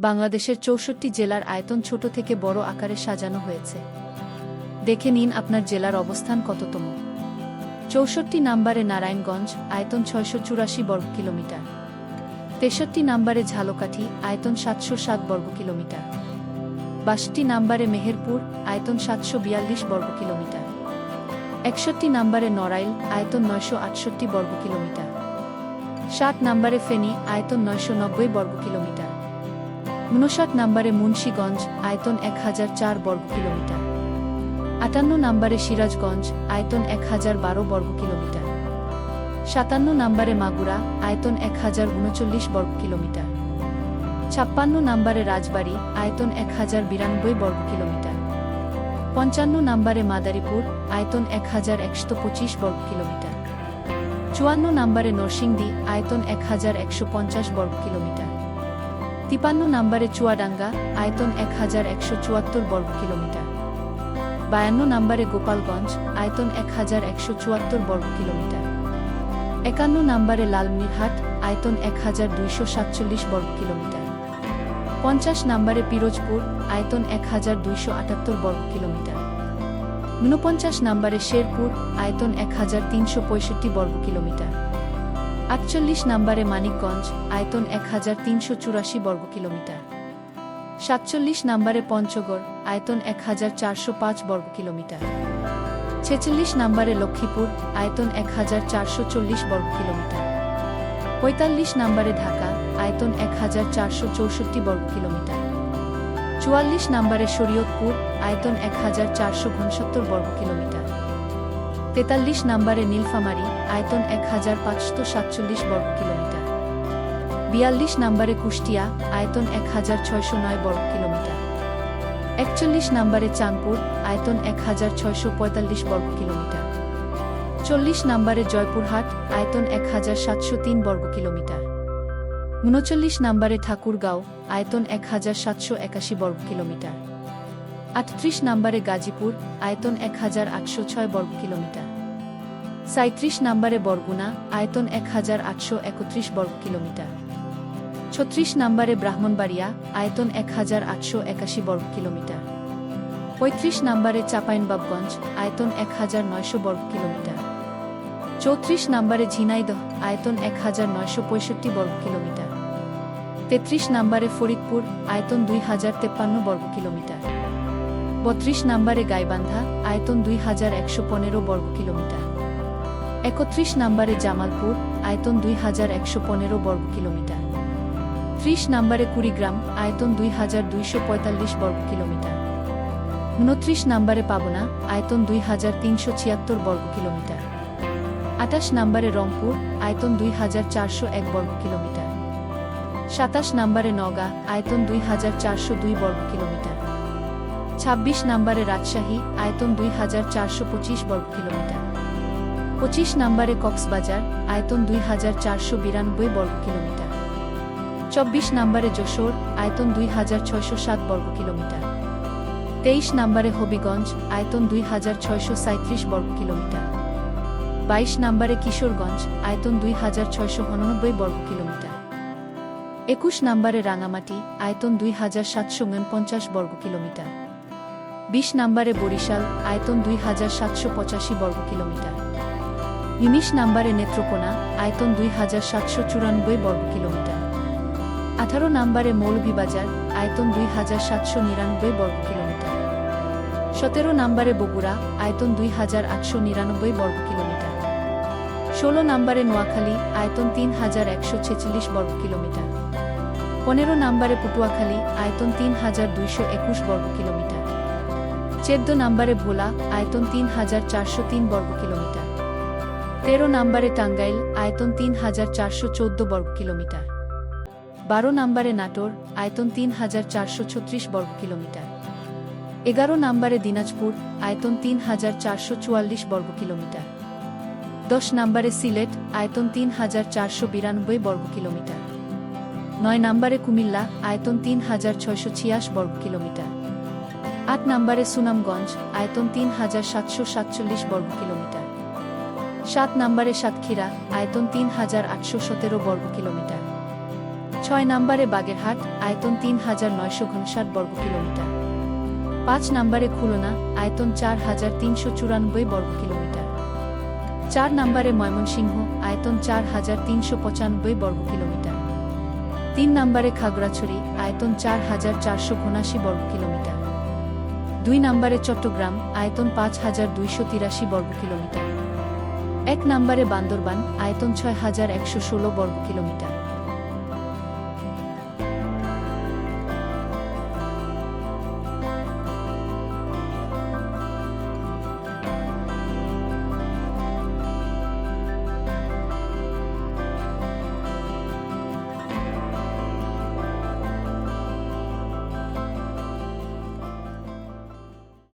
বাংলাদেশের চৌষট্টি জেলার আয়তন ছোট থেকে বড় আকারে সাজানো হয়েছে। দেখে নিন আপনার জেলার অবস্থান কততম। চৌষট্টি নাম্বারে নারায়ণগঞ্জ, আয়তন ছয়শো চুরাশি বর্গ কিলোমিটার। তেষট্টি নাম্বারে ঝালকাঠি, আয়তন সাতশো সাত বর্গ কিলোমিটার। বাষট্টি নাম্বারে মেহেরপুর, আয়তন সাতশো বিয়াল্লিশ বর্গ কিলোমিটার। একষট্টি নাম্বারে নড়াইল, আয়তন নয়শো আটষট্টি বর্গ কিলোমিটার। ষাট নাম্বারে ফেনী, আয়তন নয়শো নব্বই বর্গ কিলোমিটার। ঊনষাট নম্বরে মুন্সীগঞ্জ, আয়তন এক হাজার চার বর্গ কিলোমিটার। আটান্ন নম্বরে সিরাজগঞ্জ, আয়তন এক হাজার বারো বর্গ কিলোমিটার। সাতান্ন নম্বরে মাগুরা, আয়তন এক হাজার উনচল্লিশ বর্গ কিলোমিটার। ছাপ্পান্ন নম্বরে রাজবাড়ী, আয়তন এক হাজার বিরানব্বই বর্গ কিলোমিটার। পঞ্চান্ন নম্বরে মাদারীপুর, আয়তন এক হাজার একশো পঁচিশ বর্গ কিলোমিটার। চুয়ান্ন নম্বরে নরসিংদী, আয়তন এক হাজার একশো পঞ্চাশ বর্গ কিলোমিটার। তিপান্ন নম্বরে চুয়াডাঙ্গা, আয়তন এক হাজার একশো চুয়াত্তর বর্গ কিলোমিটার। বায়ান্ন নম্বরে গোপালগঞ্জ, আয়তন এক হাজার একশো চুয়াত্তর বর্গ কিলোমিটার। একান্ন নম্বরে লালমিরহাট, আয়তন এক হাজার দুইশো সাতচল্লিশ বর্গ কিলোমিটার। পঞ্চাশ নম্বরে পিরোজপুর, আয়তন এক হাজার দুইশো আটাত্তর বর্গ কিলোমিটার। ঊনপঞ্চাশ নম্বরে শেরপুর, আয়তন এক হাজার তিনশো পঁয়ষট্টি বর্গ কিলোমিটার। আটচল্লিশ নম্বরে মানিকগঞ্জ, আয়তন এক হাজার তিনশো চুরাশি বর্গ কিলোমিটার। সাতচল্লিশ নম্বরে পঞ্চগড়, আয়তন এক হাজার চারশো পাঁচ বর্গ কিলোমিটার। ছেচল্লিশ নম্বরে লক্ষ্মীপুর, আয়তন এক হাজার চারশো চল্লিশ বর্গ কিলোমিটার। পঁয়তাল্লিশ নম্বরে ঢাকা, আয়তন এক হাজার চারশো চৌষট্টি বর্গ কিলোমিটার। চুয়াল্লিশ নম্বরে শরীয়তপুর, আয়তন এক হাজার চারশো উনসত্তর বর্গ কিলোমিটার। তেতাল্লিশ নম্বরে নীলফামারী, আয়তন এক হাজার পাঁচশো সাতচল্লিশ বর্গ কিলোমিটার। বিয়াল্লিশ নম্বরে কুষ্টিয়া, আয়তন এক হাজার ছয়শো নয় বর্গ কিলোমিটার। একচল্লিশ নম্বরে চাঁদপুর, আয়তন এক হাজার ছয়শো পঁয়তাল্লিশ বর্গ কিলোমিটার। চল্লিশ নম্বরে জয়পুরহাট, আয়তন এক হাজার সাতশো তিন বর্গ কিলোমিটার। উনচল্লিশ নম্বরে ঠাকুরগাঁও, আয়তন এক হাজার সাতশো একাশি বর্গ কিলোমিটার। আটত্রিশ নম্বরে গাজীপুর, আয়তন এক হাজার আটশো ছয় বর্গ কিলোমিটার। সাঁত্রিশ নম্বরে বরগুনা, আয়তন এক হাজার আটশো একত্রিশ বর্গ কিলোমিটার। ছত্রিশ নম্বরে ব্রাহ্মণবাড়িয়া, আয়তন এক হাজার আটশো একাশি বর্গ কিলোমিটার। পঁয়ত্রিশ নম্বরে চাঁপাইনবাবগঞ্জ, আয়তন এক হাজার নয়শো বর্গ কিলোমিটার। চৌত্রিশ নম্বরে ঝিনাইদহ, আয়তন এক হাজার নয়শো পঁয়ষট্টি বর্গ কিলোমিটার। তেত্রিশ নম্বরে ফরিদপুর, আয়তন দুই হাজার তেপ্পান্ন বর্গ কিলোমিটার। বত্রিশ নম্বরে গাইবান্ধা, আয়তন দুই হাজার একশো পনেরো বর্গ কিলোমিটার। একত্রিশ নম্বরে জামালপুর, আয়তন দুই হাজার একশো পনেরো বর্গ কিলোমিটার। ত্রিশ নম্বরে কুড়িগ্রাম, আয়তন দুই হাজার দুইশো পঁয়তাল্লিশ বর্গ কিলোমিটার। উনত্রিশ নম্বরে পাবনা, আয়তন দুই হাজার তিনশো ছিয়াত্তর বর্গ কিলোমিটার। আটাশ নম্বরে রংপুর, আয়তন দুই হাজার চারশো এক বর্গ কিলোমিটার। সাতাশ নম্বরে নগা আয়তন দুই হাজার চারশো দুই বর্গ কিলোমিটার। ছাব্বিশ নম্বরে রাজশাহী, আয়তন দুই হাজার চারশো পঁচিশ বর্গ কিলোমিটার। পঁচিশ নম্বরে কক্সবাজার, আয়তন দুই হাজার চারশো বিরানব্বই বর্গ কিলোমিটার। চব্বিশ নম্বরে যশোর, আয়তন দুই হাজার ছয়শো সাত বর্গ কিলোমিটার। তেইশ নম্বরে হবিগঞ্জ, আয়তন দুই হাজার ছয়শো সাঁত্রিশ বর্গ কিলোমিটার। বাইশ নম্বরে কিশোরগঞ্জ, আয়তন দুই হাজার ছয়শো উননব্বই বর্গ কিলোমিটার। একুশ নম্বরে রাঙামাটি, আয়তন দুই হাজার সাতশো উনপঞ্চাশ বর্গ কিলোমিটার। বিশ নম্বরে বরিশাল, আয়তন দুই হাজার সাতশো পঁচাশি বর্গ কিলোমিটার। উনিশ নম্বরে নেত্রকোনা, আয়তন দুই হাজার সাতশো চুরানব্বই বর্গ কিলোমিটার। আঠারো নম্বরে মৌলভীবাজার, আয়তন দুই হাজার সাতশো নিরানব্বই বর্গ কিলোমিটার। সতেরো নম্বরে বগুড়া, আয়তন দুই হাজার আটশো নিরানব্বই বর্গ কিলোমিটার। ষোলো নম্বরে নোয়াখালী, আয়তন তিন হাজার একশো ছেচল্লিশ বর্গ কিলোমিটার। পনেরো নম্বরে পটুয়াখালী, আয়তন তিন হাজার দুইশো একুশ বর্গ কিলোমিটার। চোদ্দ নম্বরে ভোলা, আয়তন তিন হাজার চারশো তিন বর্গ কিলোমিটার। তেরো নম্বরে টাঙ্গাইল, আয়তন তিন হাজার চারশো চোদ্দ বর্গ কিলোমিটার। বারো নম্বরে নাটোর, আয়তন তিন হাজার চারশো ছত্রিশ বর্গ কিলোমিটার। এগারো নম্বরে দিনাজপুর, আয়তন তিন হাজার চারশো চুয়াল্লিশ বর্গ কিলোমিটার। দশ নম্বরে সিলেট, আয়তন তিন হাজার চারশো বিরানব্বই বর্গ কিলোমিটার। নয় নম্বরে কুমিল্লা, আয়তন তিন হাজার ছয়শো ছিয়াশ বর্গ কিলোমিটার। আট নম্বরে সুনামগঞ্জ, আয়তন তিন হাজার সাতশো সাতচল্লিশ বর্গ কিলোমিটার। সাত নম্বরে সাতক্ষীরা, আয়তন তিন হাজার আটশো সতেরো বর্গ কিলোমিটার। ছয় নম্বরে বাগেরহাট, আয়তন তিন হাজার নয়শো ঘনষাট বর্গ কিলোমিটার। পাঁচ নম্বরে খুলনা, আয়তন চার হাজার তিনশো চুরানব্বই বর্গ কিলোমিটার। চার নম্বরে ময়মনসিংহ, আয়তন চার হাজার তিনশো পঁচানব্বই বর্গ কিলোমিটার। তিন নম্বরে খাগড়াছড়ি, আয়তন চার হাজার চারশো উনাশি বর্গ কিলোমিটার। দুই নম্বরে চট্টগ্রাম, আয়তন পাঁচ হাজার দুইশো তিরাশি বর্গ কিলোমিটার। এক নম্বরে বান্দরবান, আয়তন ছয় হাজার একশো ষোলো বর্গ কিলোমিটার।